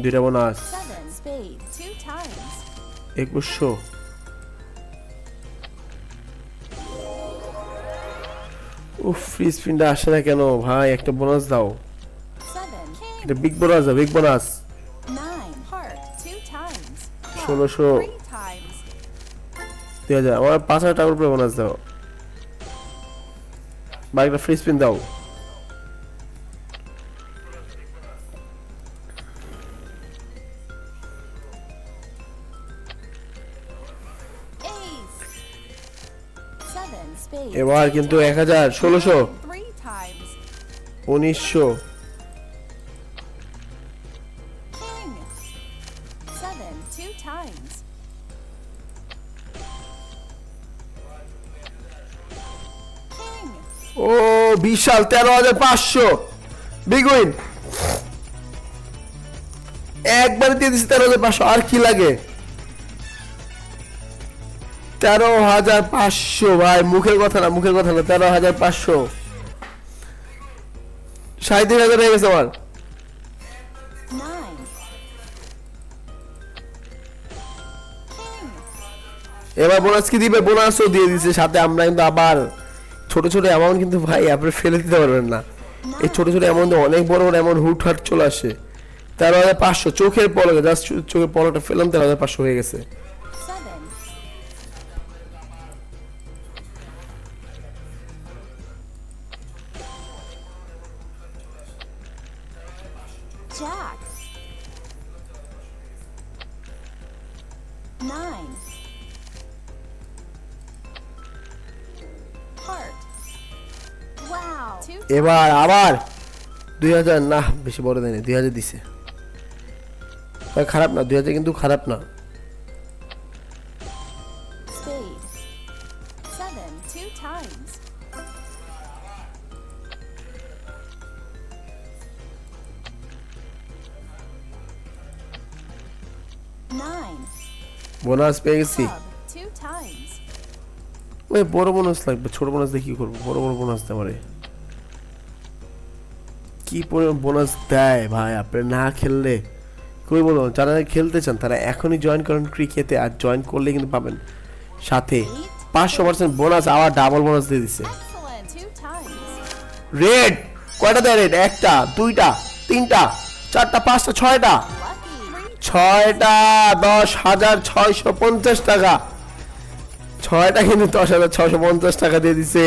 দুইটা বোনাস. একুশশো। উফ ফ্রি স্পিনটা আসে না কেন? ভাই একটা বোনাস দাও. এটা বিগ বোনাস দাও বিগ বোনাস. ষোলোশো। দুই হাজার। আমার পাঁচ হাজার টাকার উপরে বোনাস দাও। বা একটা ফ্রি স্পিন দাও। এবার কিন্তু এক হাজার ষোলোশো। উনিশশো. ও বিশাল তেরো হাজার পাঁচশো। বিগ উইন একবারে দিয়ে দিচ্ছি তেরো হাজার পাঁচশো। আর কি লাগে? তেরো হাজার পাঁচশো। ভাই মুখের কথা না মুখের কথা না তেরো হাজার পাঁচশো। সাঁত্রিশ হাজার হয়ে গেছে আমার। এবার বোনাস কি দিবে? বোনাসও দিয়ে দিচ্ছে সাথে আমরা কিন্তু আবার ছোট ছোট অ্যামাউন্ট কিন্তু ভাই আপনি ফেলে দিতে পারবেন না। এই ছোট ছোট অ্যামাউন্ট অনেক বড় বড় অ্যামাউন্ট হুট হাট চলে আসে। তেরো হাজার পাঁচশো চোখের পলকে জাস্ট চোখের পলকটা ফেলাম তেরো হাজার পাঁচশো হয়ে গেছে। Jack. Nine. Heart. Wow. এবার আবার দুই হাজার না বেশি বড় দেয়নি দুই হাজার দিছে খারাপ না দুই হাজার কিন্তু খারাপ না spade. Seven. Two times. Bonus পেয়ে গেছি. ওই বড় বোনাস লাগবে ছোট বোনাস দিয়ে কি করব? বড় বড় বোনাস দেয় আমারে কি পরিমাণ বোনাস দেয় ভাই আপনি না খেললে? কই বলো যারা খেলতে চান তারা এখনই জয়েন করেন ক্রিকেটে আর জয়েন করলে কিন্তু পাবেন। সাথে পাঁচশো পার্সেন্ট বোনাস আবার ডাবল বোনাস দিয়ে দিচ্ছে. রেড কয়টা দেয় রেড একটা দুইটা তিনটা চারটা পাঁচটা ছয়টা. ছয়টা দশ হাজার ছয়শো পঞ্চাশ টাকা। ছয়টা কিন্তু দশ হাজার ছয়শো পঞ্চাশ টাকা দিয়ে দিছে।